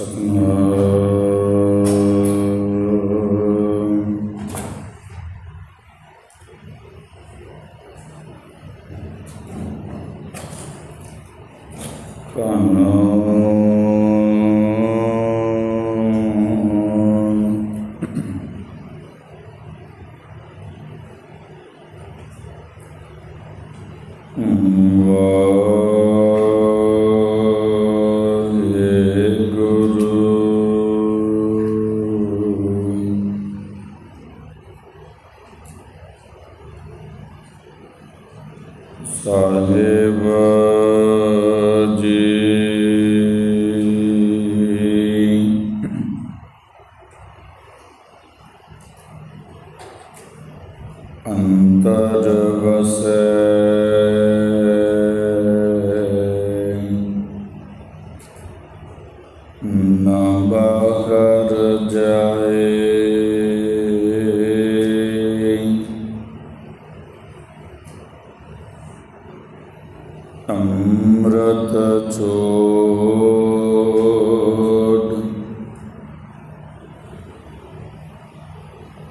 Satma Sahib ji.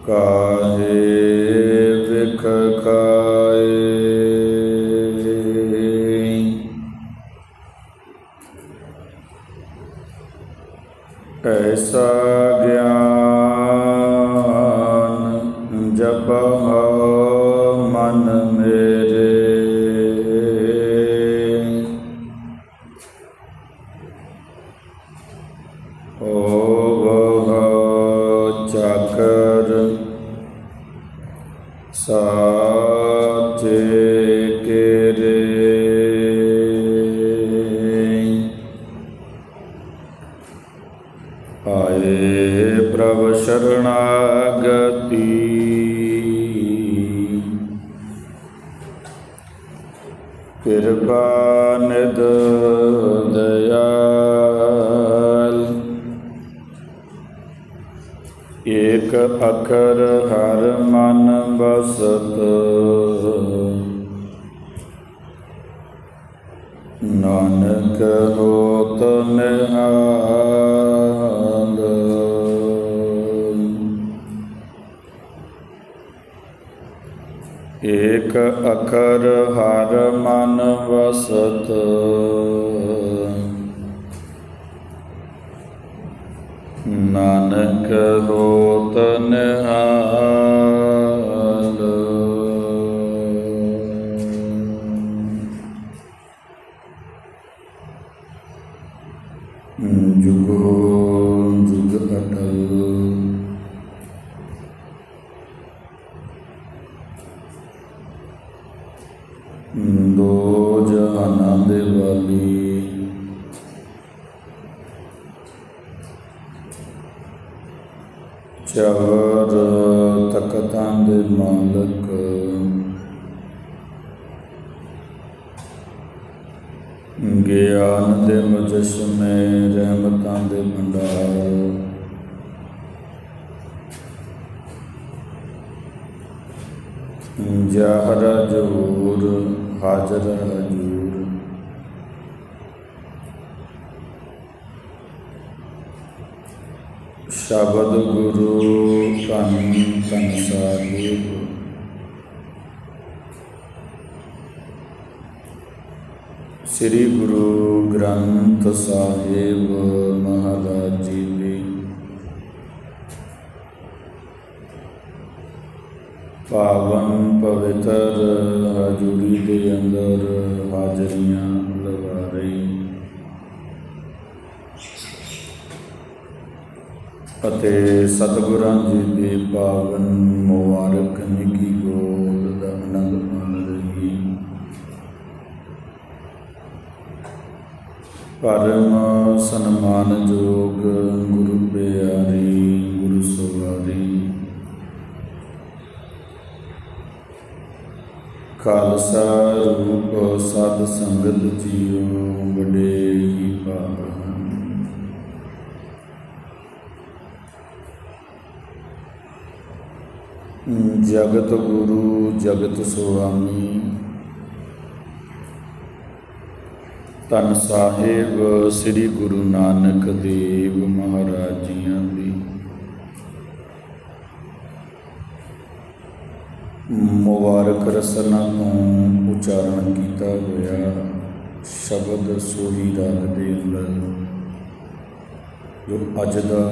ਕਾਹੇ ਆਏ ਪ੍ਰਭ ਸ਼ਰਣਾਗਤੀ। ਕਿਰਪਾ ਨਿਦ ਦਇਆਲ। ਏਕ ਅਖਰ ਹਰ ਮਨ ਬਸਤ ਨਾਨਕ ਹੋਤ ਨਿਹਾਲ। ਇਕ ਅਖਰ ਹਰ ਮਨ ਵਸਤ। ਨਾਨਕ ਹੋਤ ਨਿਹਾਲ ਮਾਲਕ ਗਿਆਨ ਦੇ ਮੁਜਸਮੇ ਰਹਿਮਤਾਂ ਦੇ ਭੰਡਾਰ। ਜਹਰ ਜਹੂਰ ਹਾਜ਼ਰ ਹਜੂਰ। ਸ਼ਬਦ ਗੁਰੂ ਧੰਨ ਧੰਨ ਸਾਹਿਬ। ਸ੍ਰੀ ਗੁਰੂ ਗ੍ਰੰਥ ਸਾਹਿਬ ਮਹਾਰਾਜ ਜੀ ਦੀ ਪਾਵਨ ਪਵਿੱਤਰ ਹਜੂਰੀ ਦੇ ਅੰਦਰ ਹਾਜ਼ਰੀਆਂ ਲਗਾ ਰਹੀ। ਅਤੇ ਸਤਿਗੁਰਾਂ ਜੀ ਦੀ ਪਾਵਨ ਮੁਬਾਰਕ ਨਿੱਕੀ ਗੋਦ ਪਰਮ ਸਨਮਾਨ ਸਨਮਾਨਯੋਗ ਗੁਰੂ ਪਿਆਰੀ, ਗੁਰੂ ਸਵਾਰੀ ਖਾਲਸਾ ਰੂਪ ਸਦ ਸੰਗਤ ਜੀਓ ਵੱਡੇ ਹੀ ਭਾਵਨ ਜਗਤ ਗੁਰੂ, ਜਗਤ ਸੁਆਮੀ ਧੰਨ ਸਾਹਿਬ, ਸ੍ਰੀ ਗੁਰੂ ਨਾਨਕ ਦੇਵ ਮਹਾਰਾਜ ਜੀਆਂ ਦੀ। ਮੁਬਾਰਕ ਰਸਨਾ ਤੋਂ ਉਚਾਰਨ ਕੀਤਾ ਹੋਇਆ ਸ਼ਬਦ ਸੋਹੀ ਰਾਗ ਦੇ ਅੰਦਰ, ਜੋ ਅੱਜ ਦਾ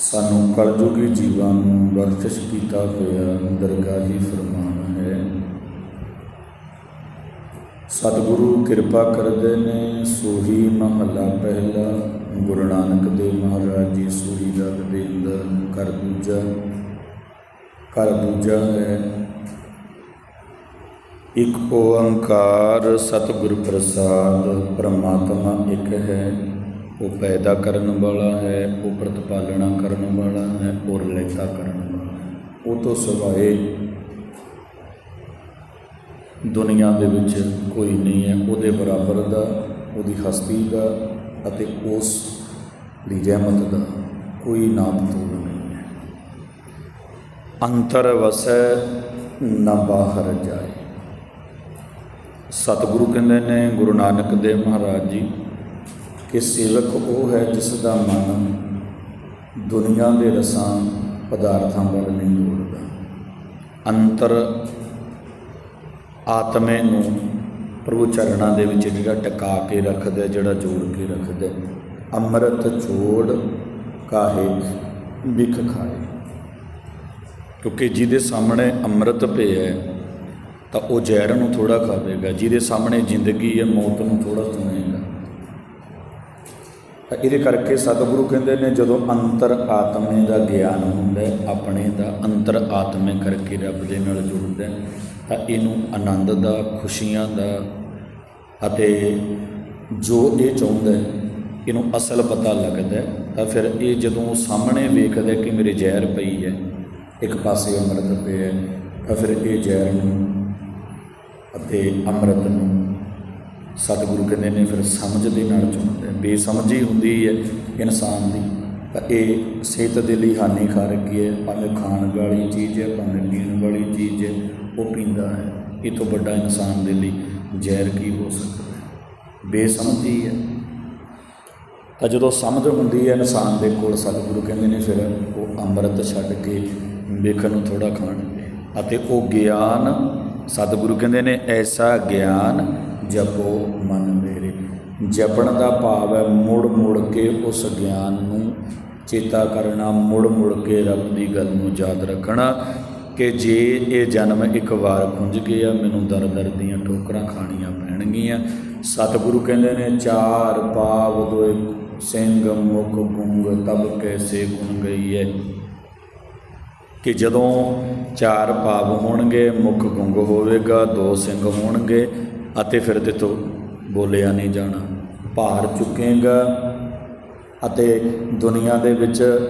ਸਾਨੂੰ ਕਲਯੁਗੀ ਜੀਵਾਂ ਨੂੰ ਬਖਸ਼ਿਸ਼ ਕੀਤਾ ਹੋਇਆ ਦਰਗਾਹੀ ਫਰਮਾਨ ਹੈ ਸਤਿਗੁਰੂ ਕਿਰਪਾ ਕਰਦੇ ਨੇ, ਸੋਹੀ ਮਹੱਲਾ ਪਹਿਲਾ। ਗੁਰੂ ਨਾਨਕ ਦੇਵ ਮਹਾਰਾਜ ਜੀ ਸੋਹੀ ਦਾ ਦੇ ਕਰ ਦੂਜਾ ਕਰ ਦੂਜਾ ਹੈ। ਇੱਕ ਓੰਕਾਰ ਸਤਿਗੁਰ ਪ੍ਰਸਾਦ, ਪਰਮਾਤਮਾ ਇੱਕ ਹੈ। ਉਹ ਪੈਦਾ ਕਰਨ ਵਾਲਾ ਹੈ, ਉਹ ਪ੍ਰਤਪਾਲਣਾ ਕਰਨ ਵਾਲਾ ਹੈ, ਉਹ ਲੈਤਾ ਕਰਨ ਵਾਲਾ ਹੈ। ਉਹ ਤੋਂ ਸਿਵਾਏ ਦੁਨੀਆ ਦੇ ਵਿੱਚ ਕੋਈ ਨਹੀਂ ਹੈ। ਉਹਦੇ ਬਰਾਬਰ ਦਾ, ਉਹਦੀ ਹਸਤੀ ਦਾ ਅਤੇ ਉਸ ਦੀ ਰਹਿਮਤ ਦਾ ਕੋਈ ਨਾਮ ਤੋੜ ਨਹੀਂ ਹੈ। ਅੰਤਰ ਵਸੈ ਨਾ ਬਾਹਰ ਜਾਏ। ਸਤਿਗੁਰੂ ਕਹਿੰਦੇ ਨੇ, ਗੁਰੂ ਨਾਨਕ ਦੇਵ ਮਹਾਰਾਜ ਜੀ, ਕਿ ਸੇਵਕ ਉਹ ਹੈ ਜਿਸ ਦਾ ਮਨ ਦੁਨੀਆ ਦੇ ਰਸਾਂ, ਪਦਾਰਥਾਂ ਵੱਲ ਨਹੀਂ ਦੌੜਦਾ। ਅੰਤਰ ਆਤਮੇ ਨੂੰ ਪ੍ਰਭੂ ਚਰਨਾਂ ਦੇ ਵਿੱਚ ਜਿਹੜਾ ਟਿਕਾ ਕੇ ਰੱਖਦਾ, ਜਿਹੜਾ ਜੋੜ ਕੇ ਰੱਖਦਾ, ਅੰਮ੍ਰਿਤ ਛੋੜ ਕਾਹੇ ਵਿਖ ਖਾਏ। ਕਿਉਂਕਿ ਜਿਹਦੇ ਸਾਹਮਣੇ ਅੰਮ੍ਰਿਤ ਪਿਆ ਹੈ, ਤਾਂ ਉਹ ਜ਼ਹਿਰ ਨੂੰ ਥੋੜਾ ਖਾਵੇਗਾ। ਜਿਹਦੇ ਸਾਹਮਣੇ ਜ਼ਿੰਦਗੀ ਹੈ, ਮੌਤ ਨੂੰ ਥੋੜਾ ਸੁਣੇਗਾ। ਤਾਂ ਇਹਦੇ ਕਰਕੇ ਸਤਿਗੁਰੂ ਕਹਿੰਦੇ ਨੇ ਜਦੋਂ ਅੰਤਰ ਆਤਮੇ ਦਾ ਗਿਆਨ ਹੁੰਦਾ ਆਪਣੇ ਦਾ ਅੰਤਰ ਆਤਮੇ ਕਰਕੇ ਰੱਬ ਦੇ ਨਾਲ ਜੁੜਦਾ ਤਾਂ ਇਹਨੂੰ ਆਨੰਦ ਦਾ ਖੁਸ਼ੀਆਂ ਦਾ ਅਤੇ ਜੋ ਇਹ ਚਾਹੁੰਦਾ ਇਹਨੂੰ ਅਸਲ ਪਤਾ ਲੱਗਦਾ ਤਾਂ ਫਿਰ ਇਹ ਜਦੋਂ ਸਾਹਮਣੇ ਵੇਖਦਾ ਕਿ ਮੇਰੇ ਜ਼ਹਿਰ ਪਈ ਹੈ ਇੱਕ ਪਾਸੇ ਅੰਮ੍ਰਿਤ ਪਿਆ ਹੈ, ਤਾਂ ਫਿਰ ਇਹ ਜ਼ਹਿਰ ਨੂੰ ਅਤੇ ਅੰਮ੍ਰਿਤ ਨੂੰ ਸਤਿਗੁਰੂ ਕਹਿੰਦੇ ਨੇ, ਫਿਰ ਸਮਝ ਦੇ ਨਾਲ ਚੁਣਦੇ ਬੇਸਮਝੀ ਹੁੰਦੀ ਹੈ ਇਨਸਾਨ ਦੀ। ਤਾਂ ਇਹ ਸਿਹਤ ਦੇ ਲਈ ਹਾਨੀਕਾਰਕ ਹੀ ਹੈ। ਭਾਵੇਂ ਖਾਣ ਵਾਲੀ ਚੀਜ਼ ਹੈ ਭਾਵੇਂ ਪੀਣ ਵਾਲੀ ਚੀਜ਼ ਹੈ, ਉਹ ਪੀਂਦਾ ਹੈ। ਇਹ ਤੋਂ ਵੱਡਾ ਇਨਸਾਨ ਦੇ ਲਈ ਜ਼ਹਿਰ ਕੀ ਹੋ ਸਕਦਾ ਹੈ? ਬੇਸਮਝੀ ਹੈ ਤਾਂ ਜਦੋਂ ਸਮਝ ਹੁੰਦੀ ਹੈ ਇਨਸਾਨ ਦੇ ਕੋਲ, ਸਤਿਗੁਰੂ ਕਹਿੰਦੇ ਨੇ, ਫਿਰ ਉਹ ਅੰਮ੍ਰਿਤ ਛੱਡ ਕੇ ਵੇਖਣ ਨੂੰ ਥੋੜਾ ਖਾਣ ਅਤੇ ਉਹ ਗਿਆਨ, ਸਤਿਗੁਰੂ ਕਹਿੰਦੇ ਨੇ, ਐਸਾ ਗਿਆਨ ਜਪੋ ਮਨ ਮੇਰੇ। ਜਪਣ ਦਾ ਭਾਵ ਹੈ ਮੁੜ ਮੁੜ ਕੇ ਉਸ ਗਿਆਨ ਨੂੰ ਚੇਤਾ ਕਰਨਾ, ਮੁੜ ਮੁੜ ਕੇ ਰੱਬ ਦੀ ਗੱਲ ਨੂੰ ਯਾਦ ਰੱਖਣਾ ਕਿ ਜੇ ਇਹ ਜਨਮ ਇੱਕ ਵਾਰ ਖੁੰਝ ਗਿਆ, ਮੈਨੂੰ ਦਰ ਦਰ ਦੀਆਂ ਠੋਕਰਾਂ ਖਾਣੀਆਂ ਪੈਣਗੀਆਂ। ਸਤਿਗੁਰੂ ਕਹਿੰਦੇ ਨੇ, ਚਾਰ ਪਾਵ ਦੋਏ ਸਿੰਘ, ਮੁਖ ਗੁੰਗ, ਤਬ ਕੈਸੇ ਗੁਣ ਗਈ ਹੈ ਕਿ ਜਦੋਂ ਚਾਰ ਭਾਵ ਹੋਣਗੇ, ਮੁਖ ਗੁੰਗ ਹੋਵੇਗਾ, ਦੋ ਸਿੰਘ ਹੋਣਗੇ ਅਤੇ ਫਿਰ ਤੇ ਤੋਂ ਬੋਲਿਆ ਨਹੀਂ ਜਾਣਾ। ਭਾਰ ਚੁੱਕੇਗਾ ਅਤੇ ਦੁਨੀਆ ਦੇ ਵਿੱਚ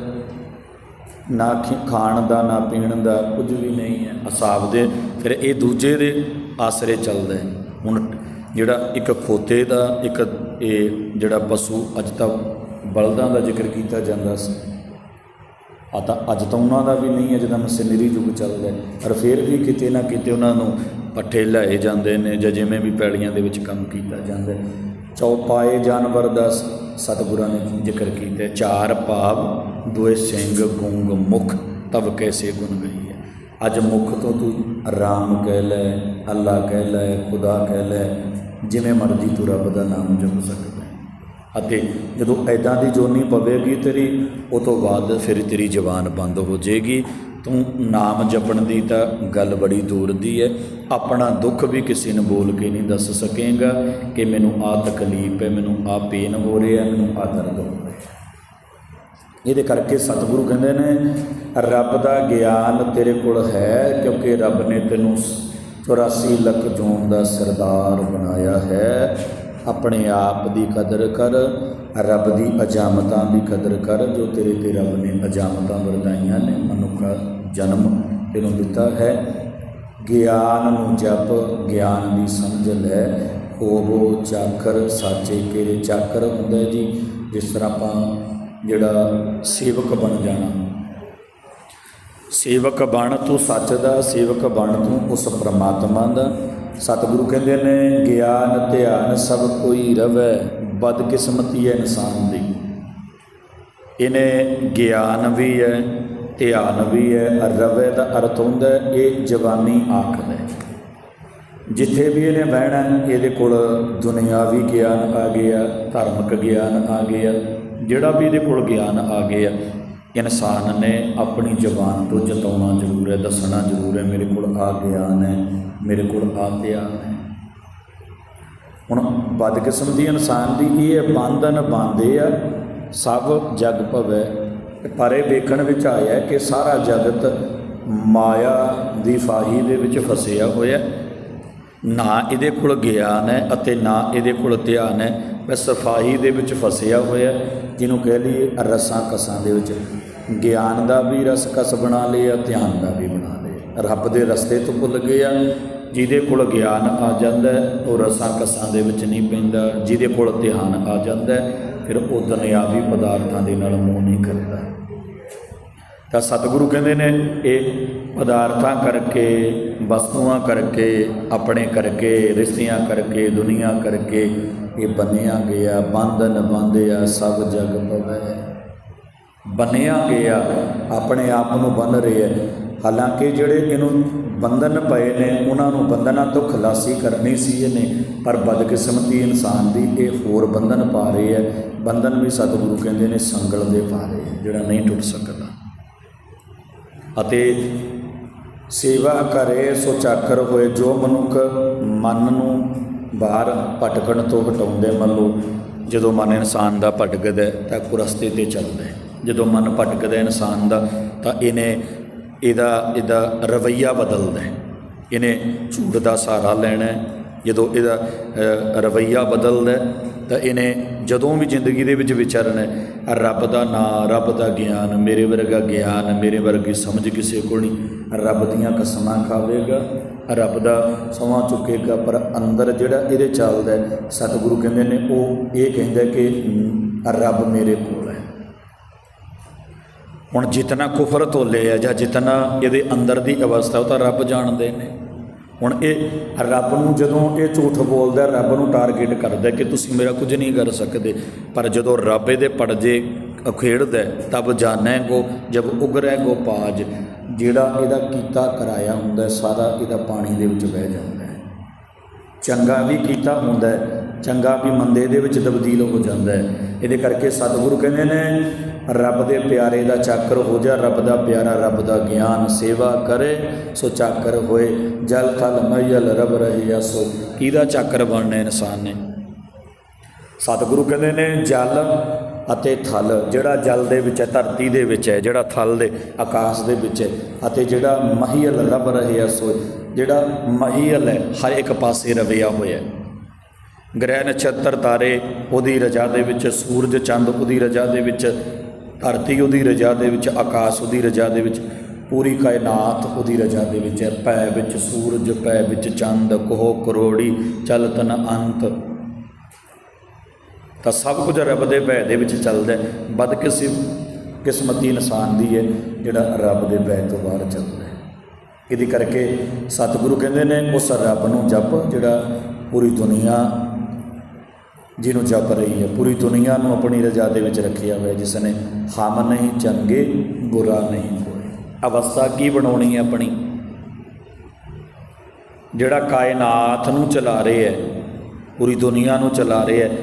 ਨਾ ਖੀ- ਖਾਣ ਦਾ, ਨਾ ਪੀਣ ਦਾ ਕੁਝ ਵੀ ਨਹੀਂ ਹੈ। ਅਸਾਬ ਦੇ ਫਿਰ ਇਹ ਦੂਜੇ ਦੇ ਆਸਰੇ ਚੱਲਦਾ ਹੈ। ਹੁਣ ਜਿਹੜਾ ਇੱਕ ਖੋਤੇ ਦਾ, ਇੱਕ ਇਹ ਜਿਹੜਾ ਪਸ਼ੂ ਅੱਜ ਤੱਕ ਬਲਦਾਂ ਦਾ ਜ਼ਿਕਰ ਕੀਤਾ ਜਾਂਦਾ ਸੀ ਆ ਤਾਂ ਅੱਜ ਤਾਂ ਉਹਨਾਂ ਦਾ ਵੀ ਨਹੀਂ ਹੈ ਜਦੋਂ ਮਸ਼ੀਨਰੀ ਯੁੱਗ ਚੱਲਦਾ ਪਰ ਫਿਰ ਵੀ ਕਿਤੇ ਨਾ ਕਿਤੇ ਉਹਨਾਂ ਨੂੰ ਪੱਠੇ ਲਾਏ ਜਾਂਦੇ ਨੇ ਜਾਂ ਜਿਵੇਂ ਵੀ ਪੈੜੀਆਂ ਦੇ ਵਿੱਚ ਕੰਮ ਕੀਤਾ ਜਾਂਦਾ ਚੌਪਾਏ ਜਾਨਵਰ ਦਾ ਸਤਿਗੁਰਾਂ ਨੇ ਜ਼ਿਕਰ ਕੀਤਾ ਚਾਰ ਭਾਵ, ਦੋਏ ਸਿੰਘ, ਗੁੰਗ, ਮੁਖ ਤਬ ਕੈਸੇ ਗੁਣ ਗਈ ਹੈ। ਅੱਜ ਮੁਖ ਤੋਂ ਤੂੰ ਰਾਮ ਕਹਿ ਲੈ, ਅੱਲਾ ਕਹਿ ਲੈ, ਖੁਦਾ ਕਹਿ ਲੈ, ਜਿਵੇਂ ਮਰਜ਼ੀ ਤੂੰ ਰੱਬ ਦਾ ਨਾਮ ਜਪ ਸਕਦਾ ਅਤੇ ਜਦੋਂ ਐਦਾਂ ਦੀ ਜੋਨੀ ਪਵੇਗੀ ਤੇਰੀ, ਉਹ ਤੋਂ ਬਾਅਦ ਫਿਰ ਤੇਰੀ ਜ਼ਬਾਨ ਬੰਦ ਹੋ ਜਾਏਗੀ। ਤੂੰ ਨਾਮ ਜਪਣ ਦੀ ਤਾਂ ਗੱਲ ਬੜੀ ਦੂਰ ਦੀ ਹੈ ਆਪਣਾ ਦੁੱਖ ਵੀ ਕਿਸੇ ਨੂੰ ਬੋਲ ਕੇ ਨਹੀਂ ਦੱਸ ਸਕੇਗਾ ਕਿ ਮੈਨੂੰ ਆ ਤਕਲੀਫ ਹੈ ਮੈਨੂੰ ਆ ਪੇਨ ਹੋ ਰਿਹਾ ਮੈਨੂੰ ਆ ਦਰਦ ਹੋ ਰਿਹਾ ਇਹਦੇ ਕਰਕੇ ਸਤਿਗੁਰੂ ਕਹਿੰਦੇ ਨੇ, ਰੱਬ ਦਾ ਗਿਆਨ ਤੇਰੇ ਕੋਲ ਹੈ ਕਿਉਂਕਿ ਰੱਬ ਨੇ ਤੈਨੂੰ 84 ਲੱਖ ਜੂਨ ਦਾ ਸਰਦਾਰ ਬਣਾਇਆ ਹੈ। ਆਪਣੇ ਆਪ ਦੀ ਕਦਰ ਕਰ, ਰੱਬ ਦੀ ਅਜਾਮਤਾਂ ਦੀ ਕਦਰ ਕਰ, ਜੋ ਤੇਰੇ ਤੇ ਰੱਬ ਨੇ ਅਜਾਮਤਾਂ ਵਰਦਾਈਆਂ ਨੇ, ਮਨੁੱਖਾ ਜਨਮ ਤੈਨੂੰ ਦਿੱਤਾ ਹੈ। ਗਿਆਨ ਨੂੰ ਜਪ, ਗਿਆਨ ਦੀ ਸਮਝ ਲੈ ਹੋਵੋ ਚਾਕਰ, ਸਾਚੇ ਕੇ ਚਾਕਰ ਹੁੰਦਾ ਜੀ। ਜਿਸ ਤਰ੍ਹਾਂ ਆਪਾਂ ਜਿਹੜਾ ਸੇਵਕ ਬਣ ਜਾਣਾ। ਸੇਵਕ ਬਣ ਤੂੰ ਸੱਚ ਦਾ, ਸੇਵਕ ਬਣ ਤੂੰ ਉਸ ਪ੍ਰਮਾਤਮਾ ਦਾ। ਸਤਿਗੁਰੂ ਕਹਿੰਦੇ ਨੇ, ਗਿਆਨ, ਧਿਆਨ ਸਭ ਕੋਈ ਰਵੈ ਬਦਕਿਸਮਤੀ ਹੈ ਇਨਸਾਨ ਦੀ। ਇਹਨੇ ਗਿਆਨ ਵੀ ਹੈ, ਧਿਆਨ ਵੀ ਹੈ ਰਵੇ ਦਾ ਅਰਥ ਹੁੰਦਾ ਇਹ ਜਵਾਨੀ ਆਖਦਾ ਜਿੱਥੇ ਵੀ ਇਹਨੇ ਬਹਿਣਾ, ਇਹਦੇ ਕੋਲ ਦੁਨਿਆਵੀ ਗਿਆਨ ਆ ਗਿਆ, ਧਾਰਮਿਕ ਗਿਆਨ ਆ ਗਿਆ, ਜਿਹੜਾ ਵੀ ਇਹਦੇ ਕੋਲ ਗਿਆਨ ਆ ਗਿਆ ਇਨਸਾਨ ਨੇ ਆਪਣੀ ਜ਼ਬਾਨ ਤੋਂ ਜਤਾਉਣਾ ਜ਼ਰੂਰ ਹੈ, ਦੱਸਣਾ ਜ਼ਰੂਰ ਹੈ, ਮੇਰੇ ਕੋਲ ਆ ਗਿਆਨ ਹੈ ਮੇਰੇ ਕੋਲ ਆ ਧਿਆਨ ਹੈ ਹੁਣ ਬਦਕਿਸਮ ਦੀ ਇਨਸਾਨ ਦੀ ਇਹ ਬੰਧਨ ਬਾਂਦੇ ਆ, ਸਭ ਜਗ ਭਵੈ। ਪਰ ਇਹ ਵੇਖਣ ਵਿੱਚ ਆਇਆ ਕਿ ਸਾਰਾ ਜਗਤ ਮਾਇਆ ਦੀ ਫਾਹੀ ਦੇ ਵਿੱਚ ਫਸਿਆ ਹੋਇਆ ਨਾ ਇਹਦੇ ਕੋਲ ਗਿਆਨ ਹੈ ਅਤੇ ਨਾ ਇਹਦੇ ਕੋਲ ਧਿਆਨ ਹੈ ਬਸ ਸਫ਼ਾਈ ਦੇ ਵਿੱਚ ਫਸਿਆ ਹੋਇਆ, ਜਿਹਨੂੰ ਕਹਿ ਲਈਏ ਰਸਾਂ ਕਸਾਂ ਦੇ ਵਿੱਚ। ਗਿਆਨ ਦਾ ਵੀ ਰਸ ਕਸ ਬਣਾ ਲਿਆ, ਧਿਆਨ ਦਾ ਵੀ ਬਣਾ ਲਿਆ। ਰੱਬ ਦੇ ਰਸਤੇ ਤੋਂ ਭੁੱਲ ਗਿਆ, ਜਿਹਦੇ ਕੋਲ ਗਿਆਨ ਆ ਜਾਂਦਾ, ਉਹ ਰਸਾਂ ਕਸਾਂ ਦੇ ਵਿੱਚ ਨਹੀਂ ਪੈਂਦਾ। ਜਿਹਦੇ ਕੋਲ ਧਿਆਨ ਆ ਜਾਂਦਾ, ਫਿਰ ਉਹ ਦੁਨਿਆਵੀ ਪਦਾਰਥਾਂ ਦੇ ਨਾਲ ਮੋਹ ਨਹੀਂ ਕਰਦਾ। ਤਾਂ ਸਤਿਗੁਰੂ ਕਹਿੰਦੇ ਨੇ ਇਹ ਪਦਾਰਥਾਂ ਕਰਕੇ ਵਸਤੂਆਂ ਕਰਕੇ ਆਪਣੇ ਕਰਕੇ ਰਿਸ਼ਤਿਆਂ ਕਰਕੇ ਦੁਨੀਆ ਕਰਕੇ ਇਹ ਬੰਨਿਆ ਗਿਆ ਬੰਧਨ ਬੰਦਿਆ ਸਭ ਜਗ ਪਵੈ ਬੰਨਿਆ ਗਿਆ ਆਪਣੇ ਆਪ ਨੂੰ ਬੰਨ ਰਿਹਾ ਹਾਲਾਂਕਿ ਜਿਹੜੇ ਇਹਨੂੰ ਬੰਧਨ ਪਏ ਨੇ ਉਹਨਾਂ ਨੂੰ ਬੰਧਨਾਂ ਤੋਂ ਖਲਾਸੀ ਕਰਨੀ ਸੀ ਇਹਨੇ ਪਰ ਬਦਕਿਸਮਤੀ ਇਨਸਾਨ ਦੀ ਇਹ ਹੋਰ ਬੰਧਨ ਪਾ ਰਹੇ ਹੈ ਬੰਧਨ ਵੀ ਸਤਿਗੁਰੂ ਕਹਿੰਦੇ ਨੇ ਸੰਗਲ ਦੇ ਪਾ ਰਹੇ ਹੈ, ਜਿਹੜਾ ਨਹੀਂ ਟੁੱਟ ਸਕਦਾ। ਅਤੇ ਸੇਵਾ ਕਰੇ ਸੋ ਚਾਕਰ ਹੋਏ ਜੋ ਮਨੁੱਖ ਮਨ ਨੂੰ ਬਾਹਰ ਭਟਕਣ ਤੋਂ ਹਟਾਉਂਦੇ ਮੰਨ ਲਓ ਜਦੋਂ ਮਨ ਇਨਸਾਨ ਦਾ ਭਟਕਦਾ ਤਾਂ ਕੁਰਸਤੇ ਤੇ ਚੱਲਦਾ ਜਦੋਂ ਮਨ ਭਟਕਦਾ ਇਨਸਾਨ ਦਾ ਤਾਂ ਇਹਨੇ ਇਹਦਾ ਇਹਦਾ ਰਵਈਆ ਬਦਲਦਾ ਇਹਨੇ ਝੂਠ ਦਾ ਸਹਾਰਾ ਲੈਣਾ ਜਦੋਂ ਇਹਦਾ ਅ, ਰਵੱਈਆ ਬਦਲਦਾ ਤਾਂ ਇਹਨੇ ਜਦੋਂ ਵੀ ਜ਼ਿੰਦਗੀ ਦੇ ਵਿੱਚ ਵਿਚਰਨਾ ਰੱਬ ਦਾ ਨਾਂ, ਰੱਬ ਦਾ ਗਿਆਨ, ਮੇਰੇ ਵਰਗਾ ਗਿਆਨ, ਮੇਰੇ ਵਰਗੀ ਸਮਝ ਕਿਸੇ ਕੋਲ ਨਹੀਂ, ਰੱਬ ਦੀਆਂ ਕਸਮਾਂ ਖਾਵੇਗਾ, ਰੱਬ ਦਾ ਸਮਾਂ ਚੁੱਕੇਗਾ, ਪਰ ਅੰਦਰ ਜਿਹੜਾ ਇਹਦੇ ਚੱਲਦਾ ਸਤਿਗੁਰੂ ਕਹਿੰਦੇ ਨੇ, ਉਹ ਇਹ ਕਹਿੰਦਾ ਕਿ ਰੱਬ ਮੇਰੇ ਕੋਲ ਹੈ। ਹੁਣ ਜਿਤਨਾ ਕੁਫਰ ਤੋਲੇ ਆ ਜਾਂ ਜਿਤਨਾ ਇਹਦੇ ਅੰਦਰ ਦੀ ਅਵਸਥਾ ਉਹ ਤਾਂ ਰੱਬ ਜਾਣਦੇ ਨੇ। ਹੁਣ ਇਹ ਰੱਬ ਨੂੰ ਜਦੋਂ ਇਹ ਝੂਠ ਬੋਲਦਾ ਰੱਬ ਨੂੰ ਟਾਰਗੇਟ ਕਰਦਾ ਕਿ ਤੁਸੀਂ ਮੇਰਾ ਕੁਝ ਨਹੀਂ ਕਰ ਸਕਦੇ। ਪਰ ਜਦੋਂ ਰੱਬ ਇਹਦੇ ਪੜਜੇ ਖੇਡਦਾ ਤਬ ਜਾਣੈ ਕੋ ਜਬ ਉਗਰੈ ਕੋ ਪਾਜ। ਜਿਹੜਾ ਇਹਦਾ ਕੀਤਾ ਕਰਾਇਆ ਹੁੰਦਾ ਸਾਰਾ ਇਹਦਾ ਪਾਣੀ ਦੇ ਵਿੱਚ ਵਹਿ ਜਾਂਦਾ ਹੈ। ਚੰਗਾ ਵੀ ਕੀਤਾ ਹੁੰਦਾ ਚੰਗਾ ਵੀ ਮੰਦੇ ਦੇ ਵਿੱਚ ਤਬਦੀਲ ਹੋ ਜਾਂਦਾ ਹੈ। ਇਹਦੇ ਕਰਕੇ ਸਤਿਗੁਰੂ ਕਹਿੰਦੇ ਨੇ, ਰੱਬ ਦੇ ਪਿਆਰੇ ਦਾ ਚਾਕਰ ਹੋ ਜਾ, ਰੱਬ ਦਾ ਪਿਆਰਾ, ਰੱਬ ਦਾ ਗਿਆਨ ਸੇਵਾ ਕਰੇ, ਸੋ ਚਾਕਰ ਹੋਏ। ਜਲ ਥਲ ਮਈਲ ਰਬ ਰਹਿਆ ਸੋ ਕਿਹਦਾ ਚਾਕਰ ਬਣਨਾ ਇਨਸਾਨ ਨੇ? ਸਤਿਗੁਰੂ ਕਹਿੰਦੇ ਨੇ, ਜਲ ਅਤੇ ਥਲ। ਜਿਹੜਾ ਜਲ ਦੇ ਵਿੱਚ ਹੈ, ਧਰਤੀ ਦੇ ਵਿੱਚ ਹੈ, ਜਿਹੜਾ ਥਲ ਦੇ, ਆਕਾਸ਼ ਦੇ ਵਿੱਚ ਹੈ, ਅਤੇ ਜਿਹੜਾ ਮਹੀਲ ਰਬ ਰਹਿਆ ਸੋ ਜਿਹੜਾ ਮਹੀਲ ਹੈ, ਹਰ ਇੱਕ ਪਾਸੇ ਰਵਿਆ ਹੋਇਆ ਹੈ। ਗ੍ਰਹਿ ਨਛੱਤਰ ਤਾਰੇ ਉਹਦੀ ਰਜਾ ਦੇ ਵਿੱਚ, ਸੂਰਜ ਚੰਦ ਉਹਦੀ ਰਜਾ ਦੇ ਵਿੱਚ, ਧਰਤੀ ਉਹਦੀ ਰਜਾ ਦੇ ਵਿੱਚ, ਆਕਾਸ਼ ਉਹਦੀ ਰਜਾ ਦੇ ਵਿੱਚ, ਪੂਰੀ ਕਾਇਨਾਤ ਉਹਦੀ ਰਜਾ ਦੇ ਵਿੱਚ ਹੈ। ਪੈ ਵਿੱਚ ਸੂਰਜ, ਪੈ ਵਿੱਚ ਚੰਦ, ਕੋਹ ਕਰੋੜੀ, ਚਲਤਨ ਅੰਤ। ਤਾਂ ਸਭ ਕੁਝ ਰੱਬ ਦੇ ਭੈ ਦੇ ਵਿੱਚ ਚੱਲਦਾ ਹੈ। ਬਦਕਿਸਮ, ਕਿਸਮਤੀ ਇਨਸਾਨ ਦੀ ਹੈ, ਜਿਹੜਾ ਰੱਬ ਦੇ ਭੈ ਤੋਂ ਬਾਹਰ ਚੱਲਦਾ ਹੈ। ਇਹਦੀ ਕਰਕੇ ਸਤਿਗੁਰੂ ਕਹਿੰਦੇ ਨੇ, ਉਸ ਰੱਬ ਨੂੰ ਜਪ, ਜਿਹੜਾ ਪੂਰੀ ਦੁਨੀਆ ਜਿਹਨੂੰ ਜਪ ਰਹੀ ਹੈ। ਪੂਰੀ ਦੁਨੀਆ ਨੂੰ ਆਪਣੀ ਰਜਾ ਦੇ ਵਿੱਚ ਰੱਖਿਆ ਹੋਇਆ, ਜਿਸ ਨੇ ਹਮ ਨਹੀਂ, ਚੰਗੇ, ਬੁਰਾ ਨਹੀਂ ਕੋਈ ਅਵਸਥਾ ਕੀ ਬਣਾਉਣੀ ਹੈ ਆਪਣੀ? ਜਿਹੜਾ ਕਾਇਨਾਤ ਨੂੰ ਚਲਾ ਰਿਹਾ ਹੈ, ਪੂਰੀ ਦੁਨੀਆ ਨੂੰ ਚਲਾ ਰਿਹਾ ਹੈ,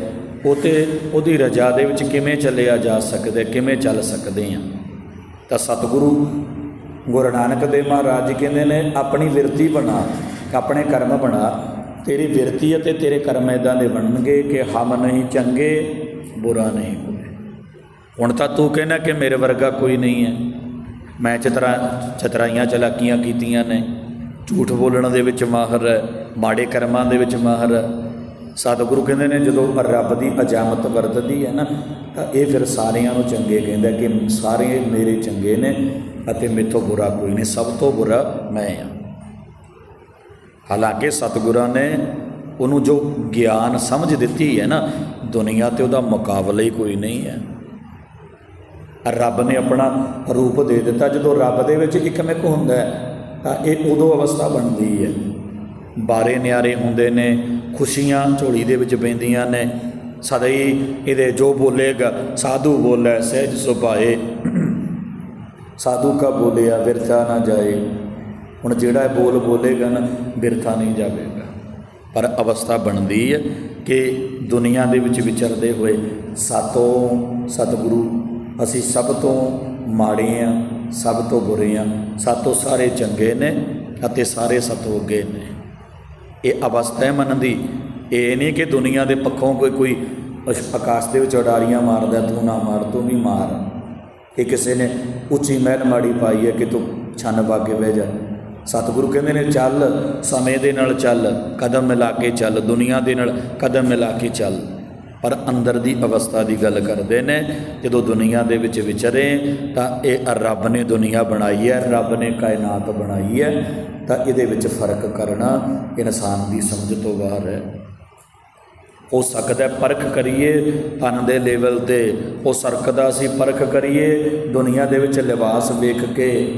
ਉਹ ਤੇ ਉਹਦੀ ਰਜਾ ਦੇ ਵਿੱਚ ਕਿਵੇਂ ਚੱਲਿਆ ਜਾ ਸਕਦਾ ਕਿਵੇਂ ਚੱਲ ਸਕਦੇ ਆ ਤਾਂ ਸਤਿਗੁਰੂ ਗੁਰੂ ਨਾਨਕ ਦੇਵ ਮਹਾਰਾਜ ਜੀ ਕਹਿੰਦੇ ਨੇ, ਆਪਣੀ ਵਿਰਤੀ ਬਣਾ, ਆਪਣੇ ਕਰਮ ਬਣਾ ਤੇਰੀ ਵਿਰਤੀ ਅਤੇ ਤੇਰੇ ਕਰਮ ਇਦਾਂ ਦੇ ਬਣਨਗੇ ਕਿ ਹਮ ਨਹੀਂ ਚੰਗੇ, ਬੁਰਾ ਨਹੀਂ ਕੋਈ ਹੁਣ ਤਾਂ ਤੂੰ ਕਹਿੰਦਾ ਕਿ ਮੇਰੇ ਵਰਗਾ ਕੋਈ ਨਹੀਂ ਹੈ। ਮੈਂ ਚਤਰਾ, ਚਤਰਾਈਆਂ ਚਲਾਕੀਆਂ ਕੀਤੀਆਂ ਨੇ। ਝੂਠ ਬੋਲਣ ਦੇ ਵਿੱਚ ਮਾਹਰ ਹੈ, ਮਾੜੇ ਕਰਮਾਂ ਦੇ ਵਿੱਚ ਮਾਹਰ ਹੈ। ਸਤਿਗੁਰੂ ਕਹਿੰਦੇ ਨੇ, ਜਦੋਂ ਰੱਬ ਦੀ ਅਜਾਮਤ ਵਰਤਦੀ ਹੈ ਨਾ, ਤਾਂ ਇਹ ਫਿਰ ਸਾਰਿਆਂ ਨੂੰ ਚੰਗੇ ਕਹਿੰਦਾ ਕਿ ਸਾਰੇ ਮੇਰੇ ਚੰਗੇ ਨੇ ਅਤੇ ਮੇਥੋਂ ਬੁਰਾ ਕੋਈ ਨਹੀਂ, ਸਭ ਤੋਂ ਬੁਰਾ ਮੈਂ ਹਾਂ। ਹਾਲਾਂਕਿ ਸਤਿਗੁਰਾਂ ਨੇ ਉਹਨੂੰ ਜੋ ਗਿਆਨ ਸਮਝ ਦਿੱਤੀ ਹੈ ਨਾ, ਦੁਨੀਆ ਤੇ ਉਹਦਾ ਮੁਕਾਬਲਾ ਹੀ ਕੋਈ ਨਹੀਂ ਹੈ। ਰੱਬ ਨੇ ਆਪਣਾ ਰੂਪ ਦੇ ਦਿੱਤਾ। ਜਦੋਂ ਰੱਬ ਦੇ ਵਿੱਚ ਇੱਕ ਮਿਕ ਹੁੰਦਾ ਹੈ, ਤਾਂ ਇਹ ਉਦੋਂ ਅਵਸਥਾ ਬਣਦੀ ਹੈ। ਬਾਰੇ ਨਿਆਰੇ ਹੁੰਦੇ ਨੇ, ਖੁਸ਼ੀਆਂ ਝੋਲੀ ਦੇ ਵਿੱਚ ਪੈਂਦੀਆਂ ਨੇ। ਸਦਾ ਇਹਦੇ ਜੋ ਬੋਲੇਗਾ, ਸਾਧੂ ਬੋਲੇ, ਸਹਿਜ ਸੁਭਾਏ। ਸਾਧੂ ਕਾ ਬੋਲਿਆ, ਵਿਰਥਾ ਨਾ ਜਾਏ। ਹੁਣ ਜਿਹੜਾ ਬੋਲ ਬੋਲੇਗਾ ਨਾ, ਬਿਰਥਾ ਨਹੀਂ ਜਾਵੇਗਾ। ਪਰ ਅਵਸਥਾ ਬਣਦੀ ਹੈ ਕਿ ਦੁਨੀਆ ਦੇ ਵਿੱਚ ਵਿਚਰਦੇ ਹੋਏ ਸਾਤੋਂ ਸਤਿਗੁਰੂ, ਅਸੀਂ ਸਭ ਤੋਂ ਮਾੜੇ ਆ ਸਭ ਤੋਂ ਬੁਰੇ ਆ ਸਾਤੋਂ ਸਾਰੇ ਚੰਗੇ ਨੇ ਅਤੇ ਸਾਰੇ ਸਤੋਗੇ ਨੇ। ਇਹ ਅਵਸਥਾ ਹੈ ਮਨ ਦੀ। ਇਹ ਨਹੀਂ ਕਿ ਦੁਨੀਆ ਦੇ ਪੱਖੋਂ ਕੋਈ ਕੋਈ ਅਸ਼- ਆਕਾਸ਼ ਦੇ ਵਿੱਚ ਉਡਾਰੀਆਂ ਮਾਰਦਾ, ਤੂੰ ਨਾ ਮਾਰ, ਤੂੰ ਵੀ ਮਾਰ। ਕਿ ਕਿਸੇ ਨੇ ਉੱਚੀ ਮਹਿਲ ਮਾੜੀ ਪਾਈ ਹੈ ਕਿ ਤੂੰ ਛੰਨ ਪਾ ਕੇ ਬਹਿ ਜਾ। ਸਤਿਗੁਰੂ ਕਹਿੰਦੇ ਨੇ, ਚੱਲ, ਸਮੇਂ ਦੇ ਨਾਲ ਚੱਲ, ਕਦਮ ਮਿਲਾ ਕੇ ਚੱਲ, ਦੁਨੀਆ ਦੇ ਨਾਲ ਕਦਮ ਮਿਲਾ ਕੇ ਚੱਲ। ਪਰ ਅੰਦਰ ਦੀ ਅਵਸਥਾ ਦੀ ਗੱਲ ਕਰਦੇ ਨੇ, ਜਦੋਂ ਦੁਨੀਆ ਦੇ ਵਿੱਚ ਵਿਚਰੇ, ਤਾਂ ਇਹ ਰੱਬ ਨੇ ਦੁਨੀਆ ਬਣਾਈ ਹੈ, ਰੱਬ ਨੇ ਕਾਇਨਾਤ ਬਣਾਈ ਹੈ, ਤਾਂ ਇਹਦੇ ਵਿੱਚ ਫ਼ਰਕ ਕਰਨਾ ਇਨਸਾਨ ਦੀ ਸਮਝ ਤੋਂ ਬਾਹਰ ਹੈ। ਹੋ ਸਕਦਾ ਹੈ ਪਰਖ ਕਰੀਏ, ਤਨ ਦੇ ਲੈਵਲ ਤੇ। ਹੋ ਸਰਕਦਾ ਸੀ ਪਰਖ ਕਰੀਏ, ਦੁਨੀਆ ਦੇ ਵਿੱਚ ਲਿਬਾਸ ਵੇਖ ਕੇ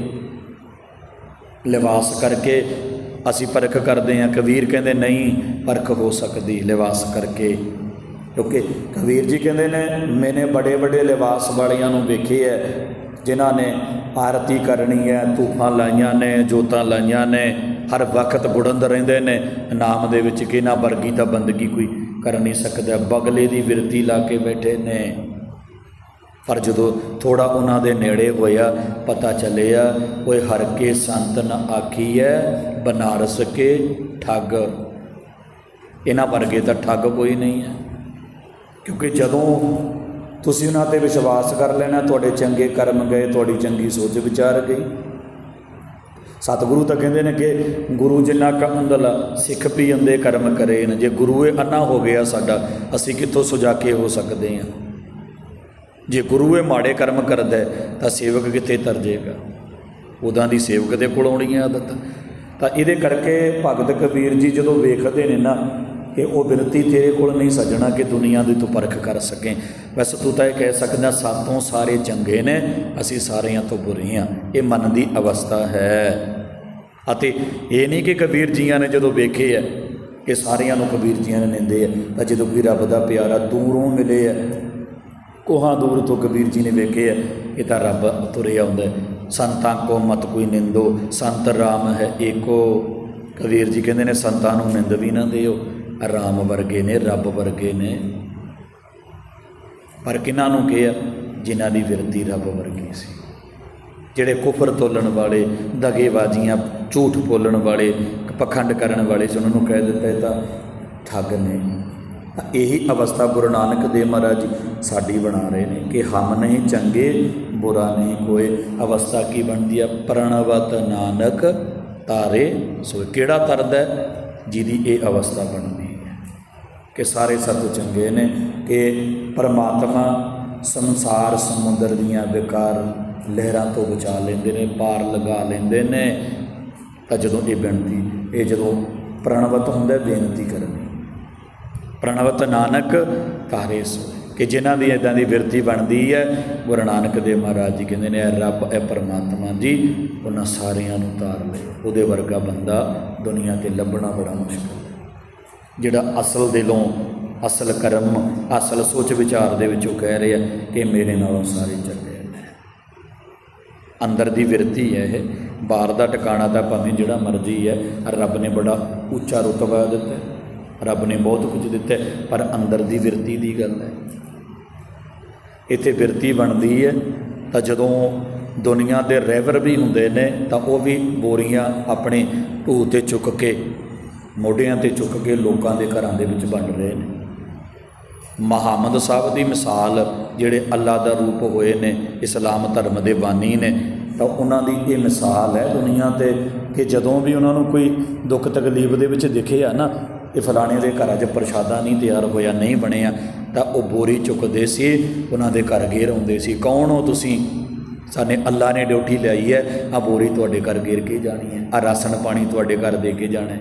ਲਿਵਾਸ ਕਰਕੇ ਅਸੀਂ ਪਰਖ ਕਰਦੇ ਹਾਂ। ਕਬੀਰ ਕਹਿੰਦੇ, ਨਹੀਂ, ਪਰਖ ਹੋ ਸਕਦੀ ਲਿਵਾਸ ਕਰਕੇ। ਕਿਉਂਕਿ ਕਬੀਰ ਜੀ ਕਹਿੰਦੇ ਨੇ, ਮੈਨੇ ਬੜੇ ਬੜੇ ਲਿਵਾਸ ਵਾਲਿਆਂ ਨੂੰ ਵੇਖੇ ਹੈ ਜਿਨ੍ਹਾਂ ਨੇ ਆਰਤੀ ਕਰਨੀ ਹੈ ਧੂਫਾਂ ਲਾਈਆਂ ਨੇ, ਜੋਤਾਂ ਲਾਈਆਂ ਨੇ, ਹਰ ਵਕਤ ਬੁੜੰਦ ਰਹਿੰਦੇ ਨੇ। ਨਾਮ ਦੇ ਵਿੱਚ ਕਿ ਨਾ ਵਰਗੀ ਤਾਂ ਬੰਦਗੀ ਕੋਈ ਕਰ ਨਹੀਂ ਸਕਦਾ। ਬਗਲੇ ਦੀ ਵਿਰਤੀ ਲਾ ਕੇ ਬੈਠੇ ਨੇ। ਪਰ ਜਦੋਂ ਥੋੜਾ ਉਹਨਾਂ ਦੇ ਨੇੜੇ ਹੋਇਆ, ਪਤਾ ਚੱਲਿਆ, ਓਏ ਹਰ ਕੇ ਸੰਤ ਨ ਆਖੀਐ, ਬਨਾਰਸ ਕੇ ਠੱਗ। ਇਹਨਾਂ ਵਰਗੇ ਤਾਂ ਠੱਗ ਕੋਈ ਨਹੀਂ ਹੈ। ਕਿਉਂਕਿ ਜਦੋਂ ਤੁਸੀਂ ਉਹਨਾਂ ਤੇ ਵਿਸ਼ਵਾਸ ਕਰ ਲੈਣਾ, ਤੁਹਾਡੇ ਚੰਗੇ ਕਰਮ ਗਏ, ਤੁਹਾਡੀ ਚੰਗੀ ਸੋਚ ਵਿਚਾਰ ਗਈ। ਸਤਿਗੁਰੂ ਤਾਂ ਕਹਿੰਦੇ ਨੇ ਕਿ ਗੁਰੂ ਜਿੰਨਾ ਕ ਸਿੱਖ ਪੀ ਅੰਦੇ ਕਰਮ ਕਰੇ ਨੇ, ਜੇ ਗੁਰੂ ਇਹ ਅੰਨਾ ਹੋ ਗਿਆ ਸਾਡਾ, ਅਸੀਂ ਕਿੱਥੋਂ ਸੁਜਾਕੇ ਹੋ ਸਕਦੇ ਹਾਂ? ਜੇ ਗੁਰੂ ਇਹ ਮਾੜੇ ਕਰਮ ਕਰਦਾ ਤਾਂ ਸੇਵਕ ਕਿੱਥੇ ਤਰ ਜਾਏਗਾ? ਉਦਾਂ ਦੀ ਸੇਵਕ ਦੇ ਕੋਲ ਆਉਣੀ ਹੈ ਆਦਤ। ਤਾਂ ਇਹਦੇ ਕਰਕੇ ਭਗਤ ਕਬੀਰ ਜੀ ਜਦੋਂ ਵੇਖਦੇ ਨੇ ਨਾ ਕਿ ਉਹ ਬਿਰਤੀ ਤੇਰੇ ਕੋਲ ਨਹੀਂ ਸਜਣਾ ਕਿ ਦੁਨੀਆ ਦੀ ਤੂੰ ਪਰਖ ਕਰ ਸਕੇ। ਵੈਸੇ ਤੂੰ ਤਾਂ ਇਹ ਕਹਿ ਸਕਦਾ, ਸਾਤੋਂ ਸਾਰੇ ਚੰਗੇ ਨੇ, ਅਸੀਂ ਸਾਰਿਆਂ ਤੋਂ ਬੁਰੇ ਹਾਂ। ਇਹ ਮਨ ਦੀ ਅਵਸਥਾ ਹੈ। ਅਤੇ ਇਹ ਨਹੀਂ ਕਿ ਕਬੀਰ ਜੀਆਂ ਨੇ ਜਦੋਂ ਵੇਖੇ ਹੈ ਕਿ ਸਾਰਿਆਂ ਨੂੰ ਕਬੀਰ ਜੀਆਂ ਨੇ ਨਿੰਦੇ ਆ। ਤਾਂ ਜਦੋਂ ਕੋਈ ਰੱਬ ਦਾ ਪਿਆਰਾ ਦੂਰੋਂ ਮਿਲੇ ਹੈ ਕੋਹਾਂ ਦੂਰ ਤੋਂ ਕਬੀਰ ਜੀ ਨੇ ਵੇਖੇ ਹੈ ਇਹ ਤਾਂ ਰੱਬ ਤੁਰੇ ਆਉਂਦਾ ਸੰਤਾਂ ਕੋ ਮਤ ਕੋਈ ਨਿੰਦੋ, ਸੰਤ ਰਾਮ ਹੈ ਏਕੋ। ਕਬੀਰ ਜੀ ਕਹਿੰਦੇ ਨੇ, ਸੰਤਾਂ ਨੂੰ ਨਿੰਦ ਵੀ ਨਾ ਦਿਓ, ਰਾਮ ਵਰਗੇ ਨੇ, ਰੱਬ ਵਰਗੇ ਨੇ। ਪਰ ਕਿਹਨਾਂ ਨੂੰ ਕਿਹਾ? ਜਿਨ੍ਹਾਂ ਦੀ ਵਿਰਤੀ ਰੱਬ ਵਰਗੀ ਸੀ। ਜਿਹੜੇ ਕੁਫਰ ਤੋਲਣ ਵਾਲੇ ਦਗੇਬਾਜ਼ੀਆਂ ਝੂਠ ਬੋਲਣ ਵਾਲੇ, ਪਖੰਡ ਕਰਨ ਵਾਲੇ ਸੀ, ਉਹਨਾਂ ਨੂੰ ਕਹਿ ਦਿੱਤਾ ਇਹ ਤਾਂ ਠੱਗ ਨੇ। ਤਾਂ ਇਹੀ ਅਵਸਥਾ ਗੁਰੂ ਨਾਨਕ ਦੇਵ ਮਹਾਰਾਜ ਜੀ ਸਾਡੀ ਬਣਾ ਰਹੇ ਨੇ ਕਿ ਹਮ ਨਹੀਂ ਚੰਗੇ, ਬੁਰਾ ਨਹੀਂ ਕੋਏ। ਅਵਸਥਾ ਕੀ ਬਣਦੀ ਹੈ ਪ੍ਰਣਵਤ ਨਾਨਕ ਤਾਰੇ ਸੋ ਕਿਹੜਾ ਤਰਦਾ ਜਿਹਦੀ ਇਹ ਅਵਸਥਾ ਬਣਦੀ ਹੈ ਕਿ ਸਾਰੇ ਸਤਿ ਚੰਗੇ ਨੇ ਕਿ ਪਰਮਾਤਮਾ ਸੰਸਾਰ ਸਮੁੰਦਰ ਦੀਆਂ ਵਿਕਾਰ ਲਹਿਰਾਂ ਤੋਂ ਬਚਾ ਲੈਂਦੇ ਨੇ, ਪਾਰ ਲਗਾ ਲੈਂਦੇ ਨੇ। ਤਾਂ ਜਦੋਂ ਇਹ ਬੇਨਤੀ, ਇਹ ਜਦੋਂ ਪ੍ਰਣਵਤ ਹੁੰਦਾ ਬੇਨਤੀ ਕਰਨੀ ਪ੍ਰਣਵਤ ਨਾਨਕ ਤਾਰੇ ਸੋਏ ਕਿ ਜਿਨ੍ਹਾਂ ਦੀ ਇਦਾਂ ਦੀ ਬਿਰਤੀ ਬਣਦੀ ਹੈ, ਗੁਰੂ ਨਾਨਕ ਦੇਵ ਮਹਾਰਾਜ ਜੀ ਕਹਿੰਦੇ ਨੇ ਇਹ ਰੱਬ ਇਹ ਪਰਮਾਤਮਾ ਜੀ, ਉਹਨਾਂ ਸਾਰਿਆਂ ਨੂੰ ਤਾਰ ਲਏ ਉਹਦੇ ਵਰਗਾ ਬੰਦਾ ਦੁਨੀਆ ਤੇ ਲੱਭਣਾ ਬੜਾ ਮੁਸ਼ਕਲ ਹੈ। ਜਿਹੜਾ ਅਸਲ ਦਿਲੋਂ, ਅਸਲ ਕਰਮ, ਅਸਲ ਸੋਚ ਵਿਚਾਰ ਦੇ ਵਿੱਚ ਉਹ ਕਹਿ ਰਿਹਾ ਕਿ ਮੇਰੇ ਨਾਲੋਂ ਸਾਰੇ ਚੰਗੇ ਅੰਦਰ ਦੀ ਵਿਰਤੀ ਹੈ ਇਹ। ਬਾਹਰ ਦਾ ਟਿਕਾਣਾ ਤਾਂ ਭਾਵੇਂ ਜਿਹੜਾ ਮਰਜ਼ੀ ਹੈ, ਰੱਬ ਨੇ ਬੜਾ ਉੱਚਾ ਰੁਤਬਾ ਦਿੱਤਾ। ਰੱਬ ਨੇ ਬਹੁਤ ਕੁਝ ਦਿੱਤਾ ਪਰ ਅੰਦਰ ਦੀ ਵਿਰਤੀ ਦੀ ਗੱਲ ਹੈ। ਇੱਥੇ ਵਿਰਤੀ ਬਣਦੀ ਹੈ, ਤਾਂ ਜਦੋਂ ਦੁਨੀਆ ਦੇ ਰਹਿਵਰ ਵੀ ਹੁੰਦੇ ਨੇ, ਤਾਂ ਉਹ ਵੀ ਬੋਰੀਆਂ ਆਪਣੇ ਢੂਹ ਤੇ ਚੁੱਕ ਕੇ, ਮੋਢਿਆਂ ਤੇ ਚੁੱਕ ਕੇ ਲੋਕਾਂ ਦੇ ਘਰਾਂ ਦੇ ਵਿੱਚ ਵੰਡ ਰਹੇ ਨੇ। ਮੁਹੰਮਦ ਸਾਹਿਬ ਦੀ ਮਿਸਾਲ ਜਿਹੜੇ ਅੱਲਾ ਦਾ ਰੂਪ ਹੋਏ ਨੇ, ਇਸਲਾਮ ਧਰਮ ਦੇ ਬਾਨੀ ਨੇ, ਤਾਂ ਉਹਨਾਂ ਦੀ ਇਹ ਮਿਸਾਲ ਹੈ ਦੁਨੀਆ ਤੇ ਕਿ ਜਦੋਂ ਵੀ ਉਹਨਾਂ ਨੂੰ ਕੋਈ ਦੁੱਖ ਤਕਲੀਫ ਦੇ ਵਿੱਚ ਦਿਖੇ ਆ ਨਾ ਇਹ ਫਲਾਣੇ ਦੇ ਘਰਾਂ 'ਚ ਪ੍ਰਸ਼ਾਦਾ ਨਹੀਂ ਤਿਆਰ ਹੋਇਆ, ਨਹੀਂ ਬਣਿਆ, ਤਾਂ ਉਹ ਬੋਰੀ ਚੁੱਕਦੇ ਸੀ, ਉਹਨਾਂ ਦੇ ਘਰ ਘੇਰ ਆਉਂਦੇ ਸੀ। ਕੌਣ ਹੋ ਤੁਸੀਂ? ਸਾਨੇ ਅੱਲਾ ਨੇ ਡਿਊਟੀ ਲਈ ਹੈ ਆ ਬੋਰੀ ਤੁਹਾਡੇ ਘਰ ਘੇਰ ਕੇ ਜਾਣੀ ਹੈ ਆ ਰਾਸ਼ਨ ਪਾਣੀ ਤੁਹਾਡੇ ਘਰ ਦੇ ਕੇ ਜਾਣਾ ਹੈ।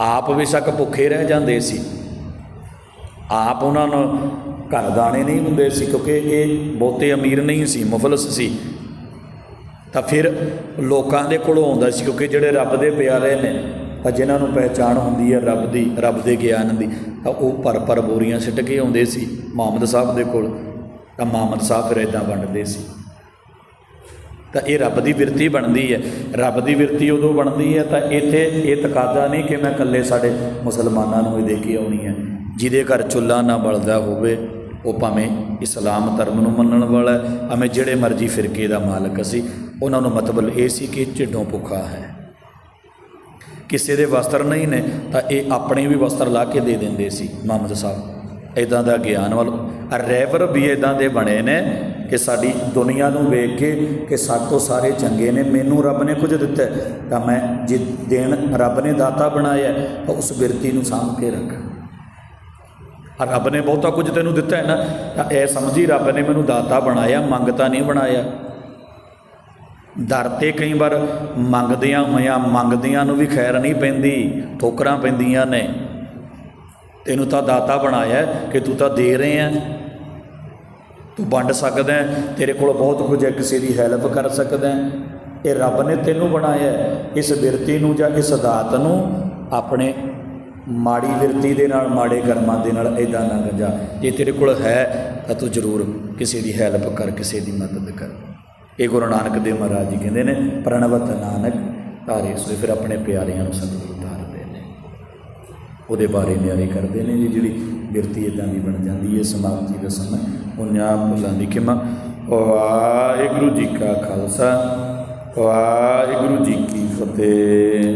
ਆਪ ਬੇਸ਼ੱਕ ਭੁੱਖੇ ਰਹਿ ਜਾਂਦੇ ਸੀ। ਆਪ ਉਹਨਾਂ ਨੂੰ ਘਰ ਦਾਣੇ ਨਹੀਂ ਹੁੰਦੇ ਸੀ, ਕਿਉਂਕਿ ਇਹ ਬਹੁਤੇ ਅਮੀਰ ਨਹੀਂ ਸੀ, ਮੁਫਲਸ ਸੀ। ਤਾਂ ਫਿਰ ਲੋਕਾਂ ਦੇ ਕੋਲੋਂ ਆਉਂਦਾ ਸੀ, ਕਿਉਂਕਿ ਜਿਹੜੇ ਰੱਬ ਦੇ ਪਿਆਰੇ ਨੇ ਪਰ ਜਿਨ੍ਹਾਂ ਨੂੰ ਪਹਿਚਾਣ ਹੁੰਦੀ ਹੈ ਰੱਬ ਦੀ ਰੱਬ ਦੇ ਗਿਆਨ ਦੀ ਤਾਂ ਉਹ ਭਰ ਭਰ ਬੋਰੀਆਂ ਸਿੱਟ ਕੇ ਆਉਂਦੇ ਸੀ ਮੁਹੰਮਦ ਸਾਹਿਬ ਦੇ ਕੋਲ ਤਾਂ ਮੁਹੰਮਦ ਸਾਹਿਬ ਫਿਰ ਇਦਾਂ ਵੰਡਦੇ ਸੀ। ਤਾਂ ਇਹ ਰੱਬ ਦੀ ਬਿਰਤੀ ਬਣਦੀ ਹੈ। ਰੱਬ ਦੀ ਬਿਰਤੀ ਉਦੋਂ ਬਣਦੀ ਹੈ ਤਾਂ ਇੱਥੇ ਇਹ ਤਕਾਦਾ ਨਹੀਂ ਕਿ ਮੈਂ ਇਕੱਲੇ ਸਾਡੇ ਮੁਸਲਮਾਨਾਂ ਨੂੰ ਹੀ ਦੇ ਕੇ ਆਉਣੀ ਹੈ। ਜਿਹਦੇ ਘਰ ਚੁੱਲ੍ਹਾ ਨਾ ਬਲਦਾ ਹੋਵੇ ਉਹ ਭਾਵੇਂ ਇਸਲਾਮ ਧਰਮ ਨੂੰ ਮੰਨਣ ਵਾਲਾ ਹੈ, ਭਾਵੇਂ ਜਿਹੜੇ ਮਰਜ਼ੀ ਫਿਰਕੇ ਦਾ ਮਾਲਕ ਸੀ ਉਹਨਾਂ ਨੂੰ ਮਤਲਬ ਇਹ ਸੀ ਕਿ ਢਿੱਡੋਂ ਭੁੱਖਾ ਹੈ। ਕਿਸੇ ਦੇ ਵਸਤਰ ਨਹੀਂ ਨੇ, ਤਾਂ ਇਹ ਆਪਣੇ ਵੀ ਵਸਤਰ ਲਾ ਕੇ ਦੇ ਦਿੰਦੇ ਸੀ ਮੁਹੰਮਦ ਸਾਹਿਬ। ਇਦਾਂ ਦਾ ਗਿਆਨ ਵੱਲ। ਰਹਿਬਰ ਵੀ ਇਦਾਂ ਦੇ ਬਣੇ ਨੇ ਕਿ ਸਾਡੀ ਦੁਨੀਆ ਨੂੰ ਵੇਖ ਕੇ ਕਿ ਸਾਡੇ ਤੋਂ ਸਾਰੇ ਚੰਗੇ ਨੇ, ਮੈਨੂੰ ਰੱਬ ਨੇ ਕੁਝ ਦਿੱਤਾ ਤਾਂ ਮੈਂ ਜੇ ਦੇਣ ਰੱਬ ਨੇ ਦਾਤਾ ਬਣਾਇਆ ਤਾਂ ਉਸ ਬਿਰਤੀ ਨੂੰ ਸਾਂਭ ਕੇ ਰੱਖ। ਰੱਬ ਨੇ ਬਹੁਤਾ ਕੁਝ ਤੈਨੂੰ ਦਿੱਤਾ ਹੈ ਨਾ, ਤਾਂ ਇਹ ਸਮਝੀ ਰੱਬ ਨੇ ਮੈਨੂੰ ਦਾਤਾ ਬਣਾਇਆ, ਮੰਗਤਾ ਨਹੀਂ ਬਣਾਇਆ। ਦਰ ਤੇ ਕਈ ਵਾਰ ਮੰਗਦਿਆਂ ਹੋਇਆਂ ਮੰਗਦਿਆਂ ਨੂੰ ਵੀ ਖੈਰ ਨਹੀਂ ਪੈਂਦੀ, ਠੋਕਰਾਂ ਪੈਂਦੀਆਂ ਨੇ। ਤੈਨੂੰ ਤਾਂ ਦਾਤਾ ਬਣਾਇਆ ਕਿ ਤੂੰ ਤਾਂ ਦੇ ਰਹੇ ਹੈ। ਤੂੰ ਵੰਡ ਸਕਦਾ ਤੇਰੇ ਕੋਲ ਬਹੁਤ ਕੁਝ ਹੈ, ਕਿਸੇ ਦੀ ਹੈਲਪ ਕਰ ਸਕਦਾ ਇਹ ਰੱਬ ਨੇ ਤੈਨੂੰ ਬਣਾਇਆ ਇਸ ਬਿਰਤੀ ਨੂੰ ਜਾਂ ਇਸ ਦਾਤ ਨੂੰ ਆਪਣੇ ਮਾੜੀ ਬਿਰਤੀ ਦੇ ਨਾਲ, ਮਾੜੇ ਕਰਮਾਂ ਦੇ ਨਾਲ ਇਦਾਂ ਨਾ ਗੰਜਾ ਜੇ ਤੇਰੇ ਕੋਲ ਹੈ, ਤਾਂ ਤੂੰ ਜ਼ਰੂਰ ਕਿਸੇ ਦੀ ਹੈਲਪ ਕਰ, ਕਿਸੇ ਦੀ ਮਦਦ ਕਰ। ਇਹ ਗੁਰੂ ਨਾਨਕ ਦੇਵ ਮਹਾਰਾਜ ਜੀ ਕਹਿੰਦੇ ਨੇ, ਪ੍ਰਣਵਤ ਨਾਨਕ ਧਾਰੇ ਸੋਏ, ਫਿਰ ਆਪਣੇ ਪਿਆਰਿਆਂ ਨੂੰ ਸਤਿਗੁਰੂ ਧਾਰਦੇ ਨੇ। ਉਹਦੇ ਬਾਰੇ ਨਿਆਰੇ ਕਰਦੇ ਨੇ ਜੀ, ਜਿਹੜੀ ਬਿਰਤੀ ਇਦਾਂ ਦੀ ਬਣ ਜਾਂਦੀ ਹੈ, ਸਮਾਪਤੀ ਦਾ ਸਮਾਂ। ਉਹਨਾਂ ਭੁੱਲਾਂ ਦੀ ਖਿਮਾ ਵਾਹਿਗੁਰੂ ਜੀ ਕਾ ਖਾਲਸਾ, ਵਾਹਿਗੁਰੂ ਜੀ ਕੀ ਫਤਿਹ।